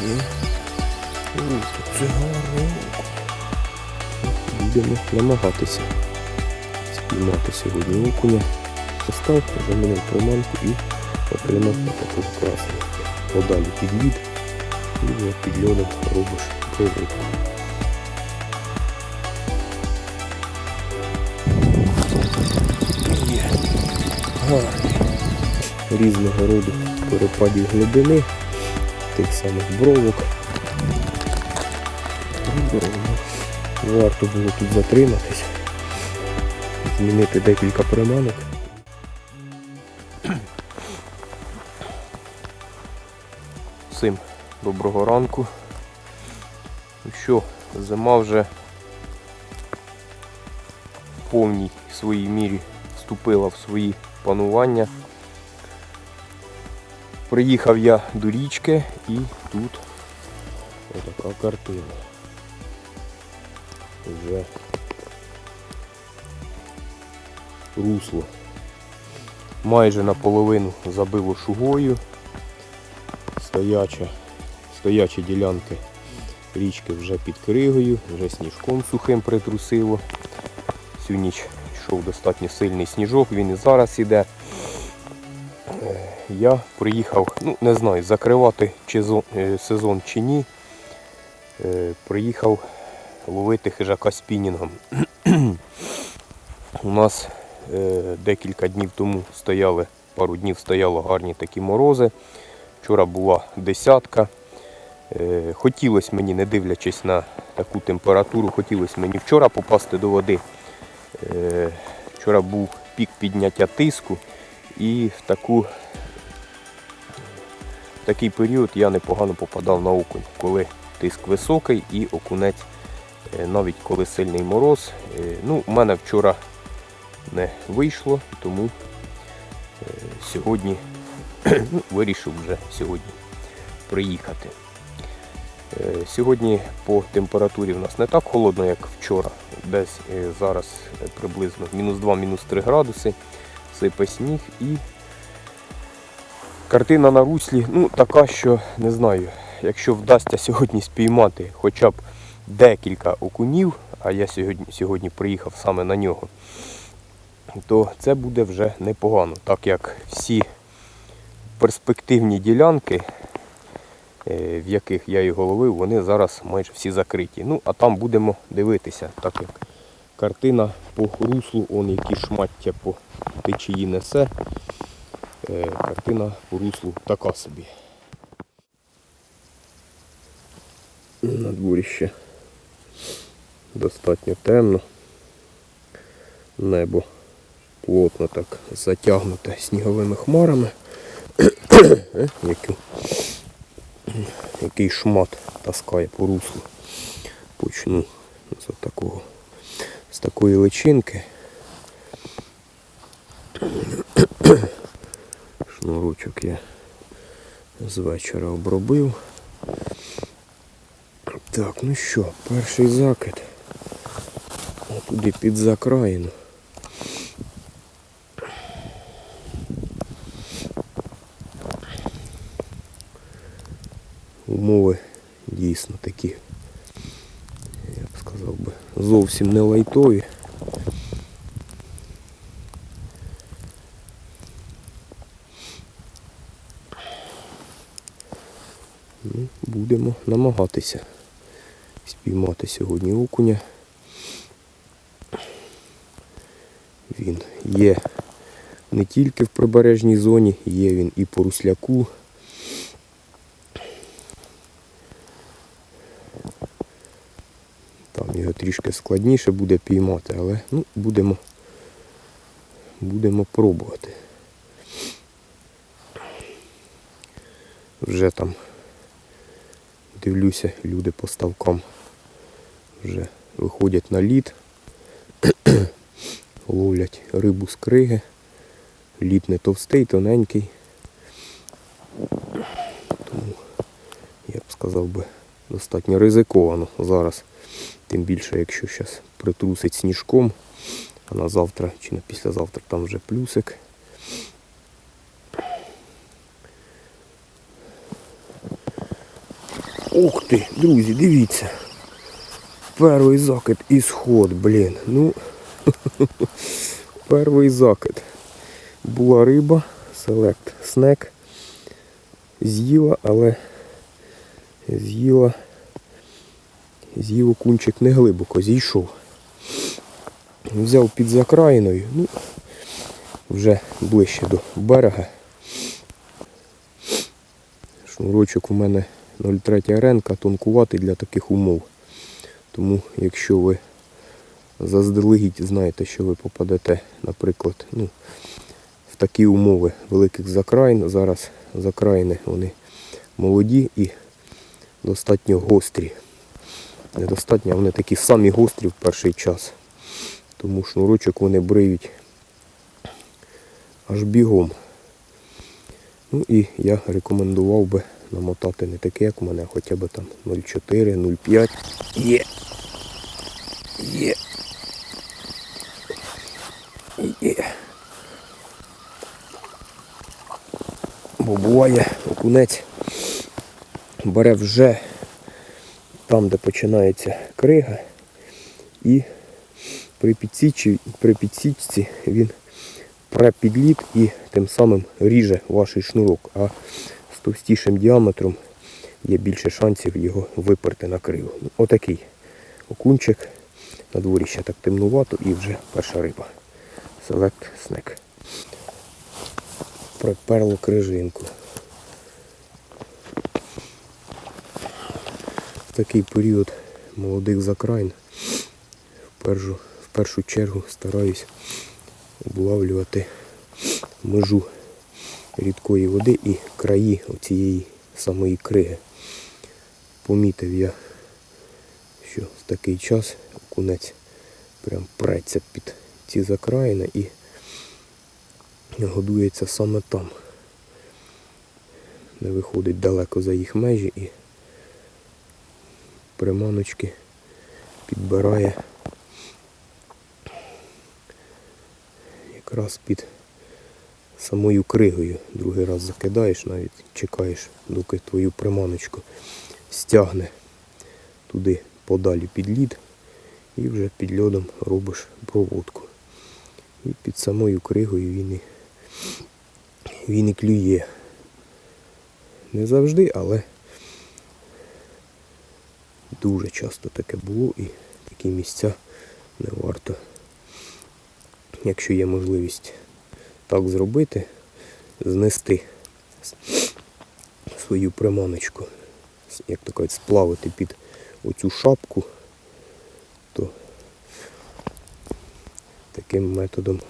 Ух, це. Будемо намагатися спіймати сьогодні окуня. Постав, замінив приманку і отримав таку красну. Подалі під лід і під льодом робиш проводку. Гарний. Різного роду перепадів глибини, тих самих бровок. Варто було тут затриматись, змінити декілька приманок. Всім доброго ранку. Ну що, зима вже в повній своїй мірі вступила в свої панування. Приїхав я до річки і тут отака картина. Вже русло майже наполовину забило шугою. Стояча, стоячі ділянки річки вже під кригою, вже сніжком сухим притрусило. Всю ніч йшов достатньо сильний сніжок, він і зараз іде. Я приїхав, ну не знаю, закривати чи е, сезон чи ні. Е, Приїхав ловити хижака спінінгом. У нас е, декілька днів тому стояли, пару днів стояло гарні такі морози. Вчора була десятка. Хотілося мені, не дивлячись на таку температуру, хотілося мені вчора попасти до води. Вчора був пік підняття тиску і в таку, такий період я непогано попадав на окунь, коли тиск високий і окунець, е, навіть коли сильний мороз. Е, Ну, у мене вчора не вийшло, тому е, сьогодні ну, вирішив вже сьогодні приїхати. Сьогодні по температурі в нас не так холодно, як вчора. Десь зараз приблизно мінус 2, мінус 3 градуси, сипе сніг і картина на руслі ну, така, що не знаю, якщо вдасться сьогодні спіймати хоча б декілька окунів, а я сьогодні, сьогодні приїхав саме на нього, то це буде вже непогано, так як всі перспективні ділянки, е, в яких я його ловив, вони зараз майже всі закриті. Ну, а там будемо дивитися, так як картина по руслу, он які шмаття по течії несе. Е, Картина по руслу така собі. На дворі ще достатньо темно. Небо плотно так затягнуте сніговими хмарами. Е, Який, який шмат таскає по руслу. Почну з такого, з такої личинки. Шнурочок я з вечора обробив. Так, ну що, перший закид. Туди під закраїну. Умови дійсно такі, сказав би, зовсім не лайтові. Ну, будемо намагатися спіймати сьогодні окуня. Він є не тільки в прибережній зоні, є він і по русляку. Там його трішки складніше буде піймати, але ну, будемо, будемо пробувати. Вже там дивлюся, люди по ставкам вже виходять на лід, ловлять рибу з криги. Лід не товстий, тоненький. Тому, я б сказав би, достатньо ризиковано зараз. Тим більше, якщо зараз притрусить сніжком, а на завтра чи на післязавтра там вже плюсик. Ух ти, друзі, дивіться. Перший закид і сход, блін. Ну, перший закид. Була риба, селект снек. З'їла, але з'їла. З'їв окунчик не глибоко, зійшов. Взяв під закраїною, ну, вже ближче до берега. Шнурочок у мене 0,3 ренка, тонкуватий для таких умов. Тому якщо ви заздалегідь знаєте, що ви попадете, наприклад, ну, в такі умови великих закраїн, зараз закраїни вони молоді і достатньо гострі. Недостатньо, вони такі самі гострі в перший час. Тому шнурочок вони бриють аж бігом. Ну і я рекомендував би намотати не таке, як у мене, хоча б там 0,4, 0,5. Є. Є. Є. Бо буває окунець бере вже там, де починається крига, і при підсічі, при підсічці він пре і тим самим ріже ваш шнурок, а з товстішим діаметром є більше шансів його виперти на криву. Ну, Отакий окунчик. На дворі ще так темнувато і вже перша риба. Селект снек. Приперло крижинку. Такий період молодих закраїн в першу, в першу чергу стараюсь облавлювати межу рідкої води і краї оцієї самої криги. Помітив я, що в такий час окунець прям преться під ці закраїни і годується саме там. Не виходить далеко за їх межі і приманочки підбирає якраз під самою кригою. Другий раз закидаєш, навіть чекаєш, доки твою приманочку стягне туди подалі під лід і вже під льодом робиш проводку. І під самою кригою він і, він і клює. Не завжди, але дуже часто таке було і такі місця не варто, якщо є можливість так зробити, знести свою приманочку, як то кажуть, сплавити під оцю шапку, то таким методом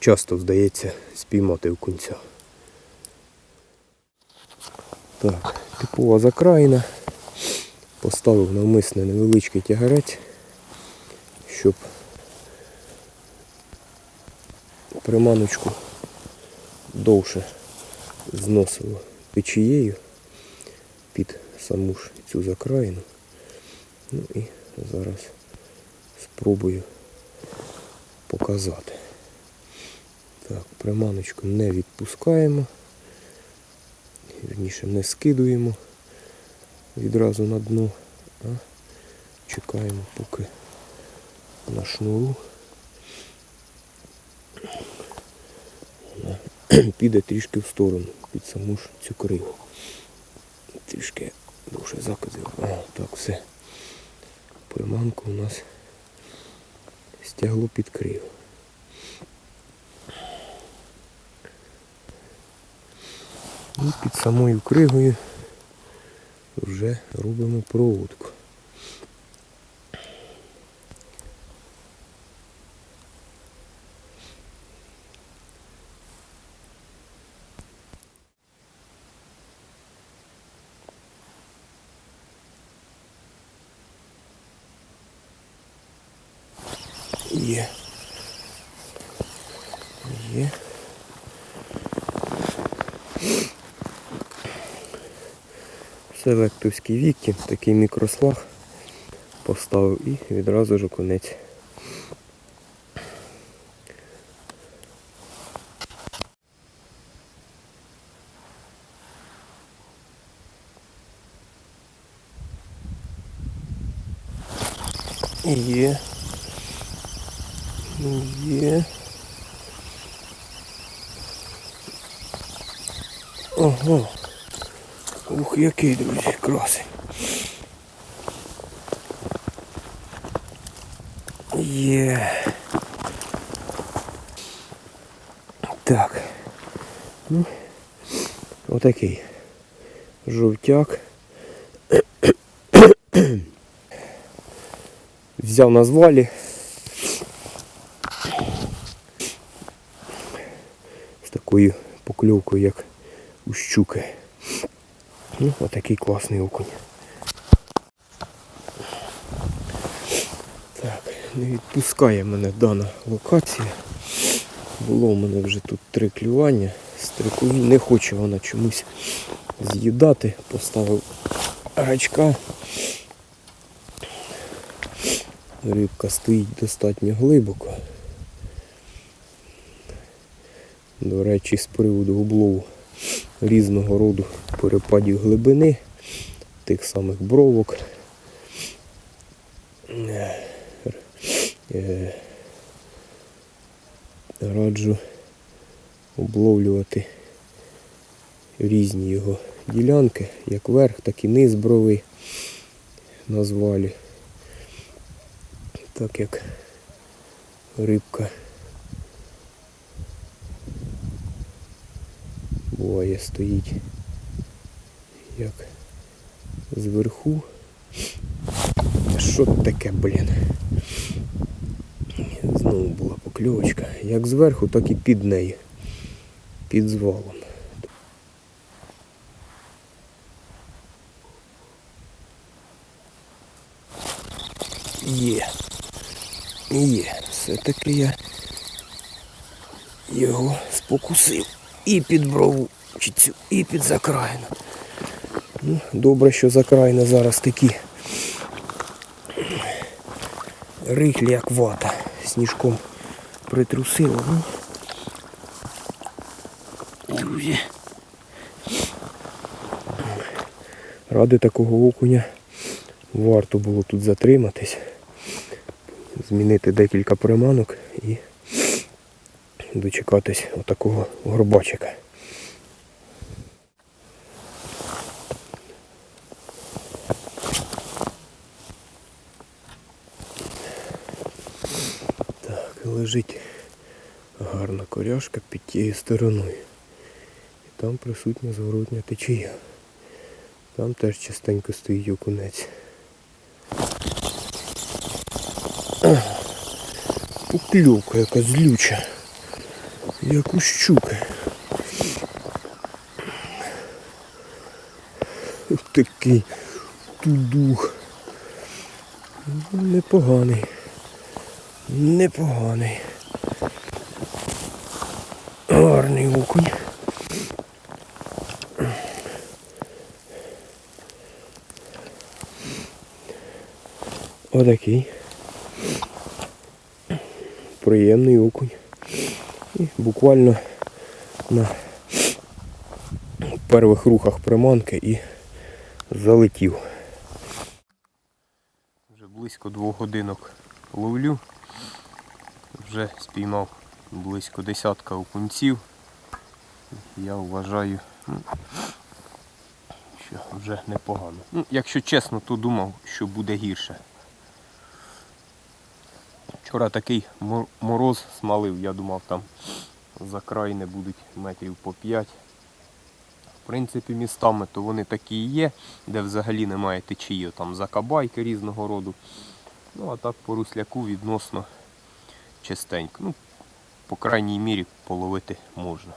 часто вдається спіймати окунця. Так, типова закраїна. Поставив навмисне невеличкий тягарець, щоб приманочку довше зносило печією під саму ж цю закраїну. Ну і зараз спробую показати. Так, приманочку не відпускаємо, вірніше не скидуємо відразу на дно, а чекаємо поки на шнуру вона піде трішки в сторону під саму ж цю криву. Трішки довше закидив. Так, все. Приманку у нас стягло під криву. І під самою кригою вже робимо проводку. Є. Є. Селектовський віки, такий мікрослаг поставив і відразу ж окунець. Є. Ну, Є. Ага. Ух, який, друзі, красень. Є. Так. Ну, отакий. Жовтяк. Взяв на звалі. З такою покльовкою, як у щуки. Ну, отакий класний окунь. Так, не відпускає мене дана локація. Було у мене вже тут три клювання. Стрикові не хоче вона чомусь з'їдати. Поставив гачка. Рибка стоїть достатньо глибоко. До речі, з приводу облову різного роду перепадів глибини, тих самих бровок. Е, Раджу обловлювати різні його ділянки, як верх, так і низ брови на звалі. Так як рибка буває стоїть як зверху. Що таке, блін? Знову була покльовочка. Як зверху, так і під нею. Під звалом. Є. Є. Все-таки я його спокусив. І під брову, і під закраїну. Ну, добре, що закраїни зараз такі рихлі, як вата. Сніжком притрусило. Ну. Друзі. Ради такого окуня варто було тут затриматись, змінити декілька приманок і дочекатись отакого горбачика. Так, лежить гарна коряшка під тією стороною. І там присутня зворотня течія. Там теж частенько стоїть окунець. Покльовка яка злюча. Як у щуки. Такий тудух. Ну, Непоганий. Непоганий. Гарний окунь. Отакий. Приємний окунь. І буквально на перших рухах приманки і залетів. Вже близько двох годинок ловлю. Вже спіймав близько десятка окунців. Я вважаю, ну, що вже непогано. Ну, якщо чесно, то думав, що буде гірше. Вчора такий мороз смалив, я думав там за край не будуть метрів по 5. В принципі, містами то вони такі і є, де взагалі немає течії, там закабайки різного роду. Ну а так по русляку відносно чистенько. Ну, по крайній мірі половити можна.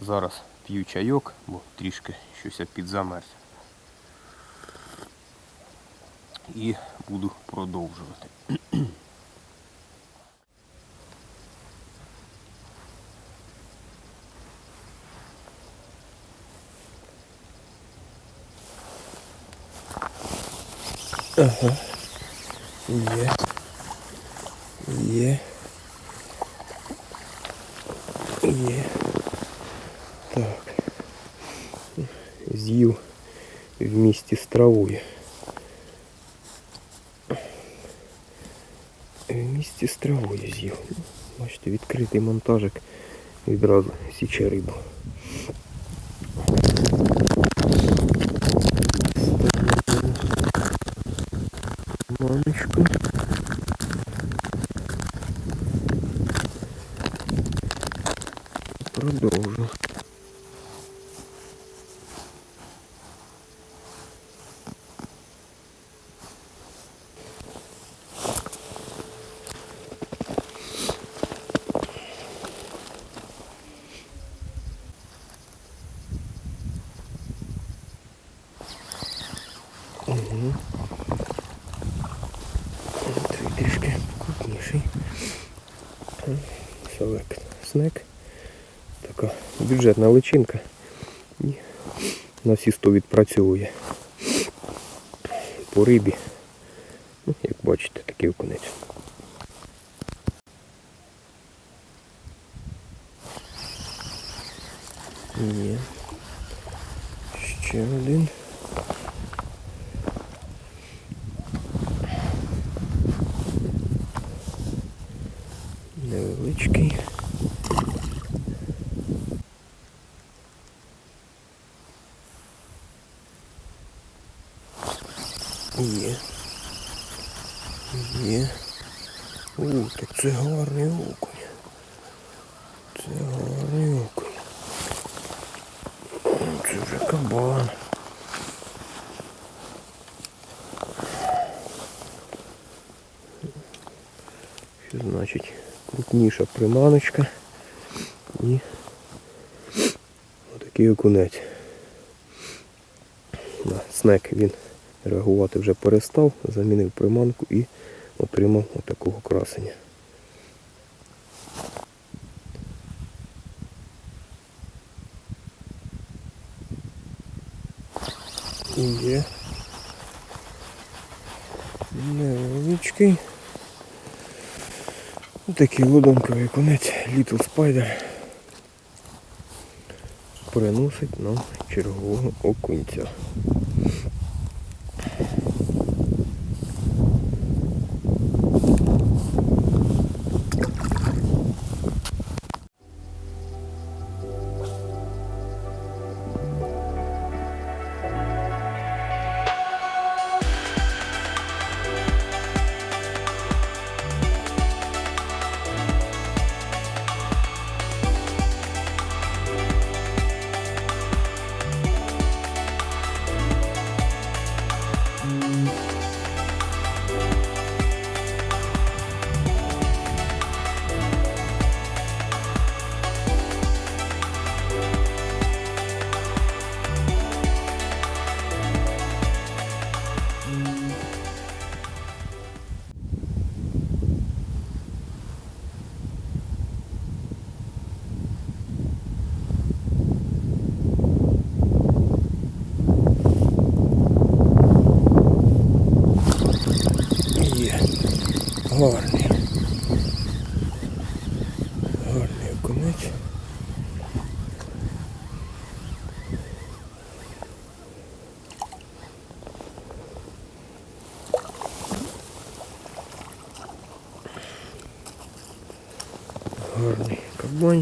Зараз п'ю чайок, бо трішки щось я підзамерз. І буду продовжувати. Ага. Є. Є. Є. Так. З'їв в місті з травою. в місті з травою з'їв. Бачите, відкритий монтажик відразу січе рибу. Маночку. Продовжу. Угу. Цей трішки крупніший. Select снек. Така бюджетна личинка. І на всі 100 відпрацьовує. По рибі. Ну, як бачите, такий окунець. Є. Ще один. Невеличкий. Є. Є. У, так це гарний окунь. Це гарний окунь. Це вже кабан. Що значить крупніша приманочка і отакий окунець. На снек він реагувати вже перестав, замінив приманку і отримав отакого красення. І є невеличкий. Такий лодонковий конець Little Spider приносить нам чергового окунця.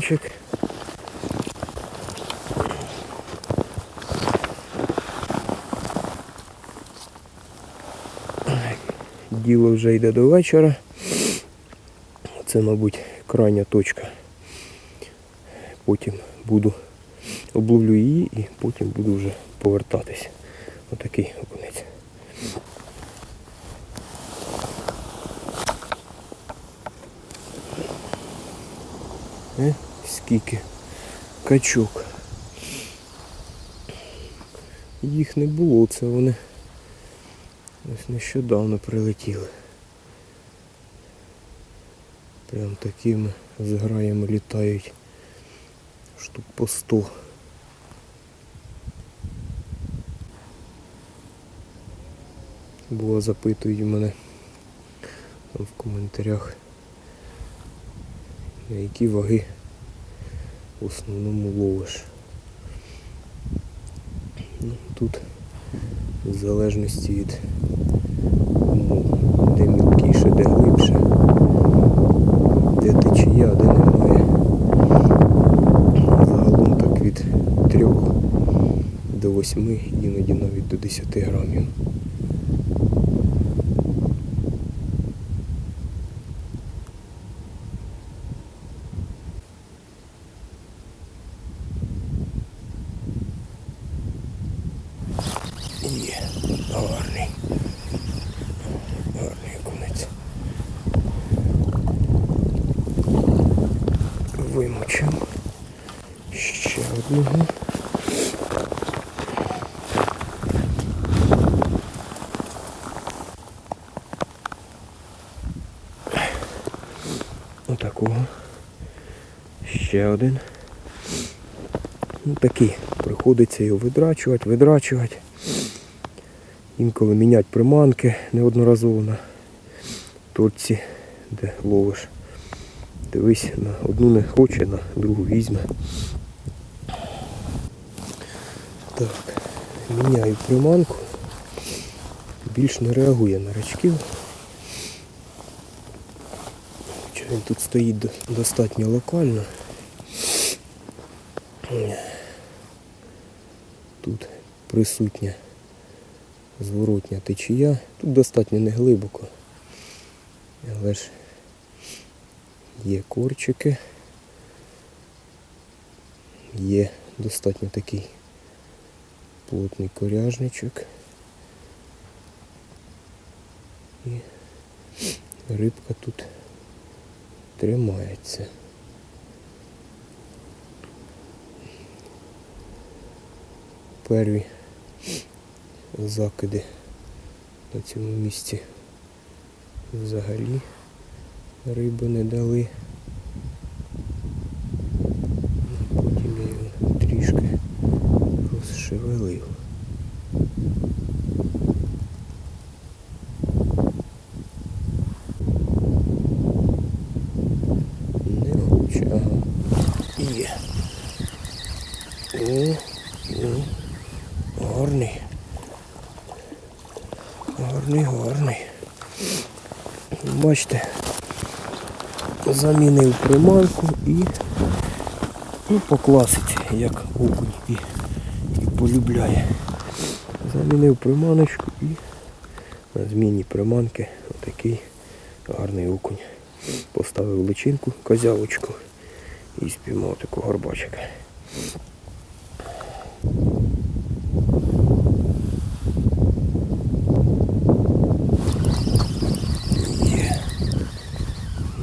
Гарний. Діло вже йде до вечора. Це, мабуть, крайня точка. Потім буду обловлю її і потім буду вже повертатись. Отакий окунець. Е, скільки качок. Їх не було, це вони ось нещодавно прилетіли. Прям такими зграями літають штук по 100. Було запитують мене там в коментарях, які ваги в основному ловиш. Ну, Тут в залежності від умов, де мілкіше, де глибше, де течія, де немає. Загалом так від 3 до 8, іноді навіть до 10 грамів. Отакого. Ще один. Ну такий. Приходиться його видрачувати, видрачувати. Інколи міняти приманки неодноразово на точці, де ловиш. Дивись, на одну не хоче, на другу візьме. Так, міняю приманку. Більш не реагує на рачків. Хоча він тут стоїть достатньо локально. Тут присутня зворотня течія. Тут достатньо не глибоко. Але ж є корчики. Є достатньо такий плотний коряжничок. І рибка тут тримається. Перві закиди на цьому місці взагалі риби не дали. Потім я його трішки розшевелив. Не хоче, ага. Є. О, о, гарний. Гарний, гарний. Бачите, замінив приманку і ну, по класиці, як окунь і, і полюбляє. Замінив приманочку і на зміні приманки отакий гарний окунь. Поставив личинку, козявочку і спіймав такого горбачика. Є.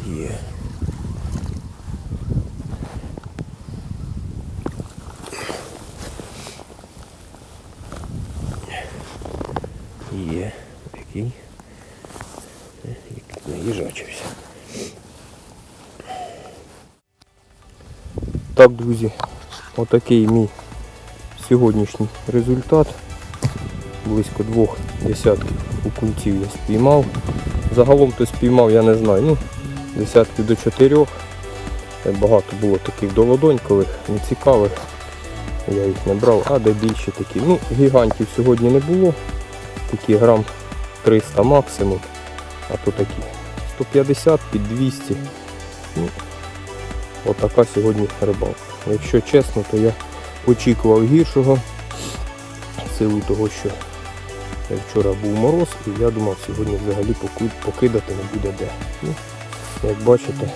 Є. Є. Такий. Е, Наїжачився. Так, друзі, отакий мій сьогоднішній результат. Близько двох десятків окунців я спіймав. Загалом то спіймав, я не знаю, ну, десятків до чотирьох. Е, Багато було таких долодонькових, нецікавих. Я їх не брав, а де більше такі. Ну, гігантів сьогодні не було. Такі грам 300 максимум. А то такі 150 під 200. Ну, отака сьогодні рибалка. Якщо чесно, то я очікував гіршого. В силу того, що вчора був мороз і я думав сьогодні взагалі покидати не буде де. Ну, як бачите,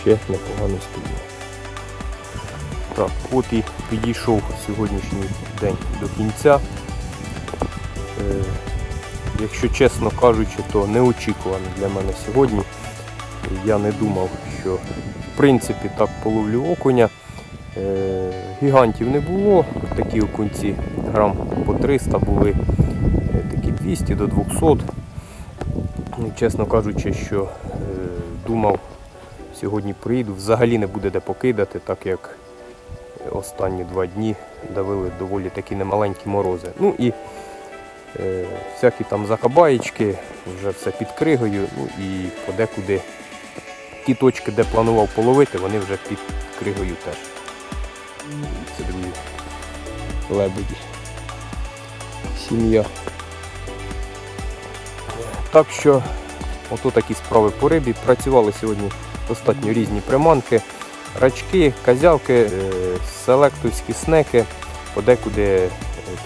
ще непогано спільно. Так, от і підійшов сьогоднішній день до кінця. Е, якщо чесно кажучи, то неочікувано для мене сьогодні. Я не думав, що в принципі так половлю окуня. Е, гігантів не було, такі окунці грам по 300 були, е, такі 200 до 200. Ну, Чесно кажучи, що думав, сьогодні приїду, взагалі не буде де покидати, так як останні два дні давили доволі такі немаленькі морози. Ну і всякі там закабаєчки, вже все під кригою, ну і подекуди ті точки, де планував половити, вони вже під кригою теж. Це друзі. Лебеді. Сім'я. Так що, ото такі справи по рибі. Працювали сьогодні достатньо різні приманки. Рачки, козявки, е, селектовські снеки. подекуди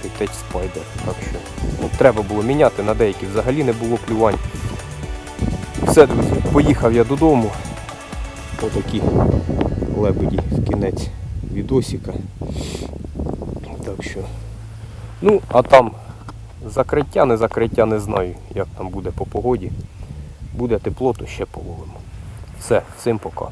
критеч спайдер. Так що ну, треба було міняти, на деякі взагалі не було клювань. Все, друзі, поїхав я додому. Отакі лебеді в кінець відосика. Так що. Ну, а там закриття, не закриття, не знаю, як там буде по погоді. Буде тепло, то ще половимо. Все, всім пока.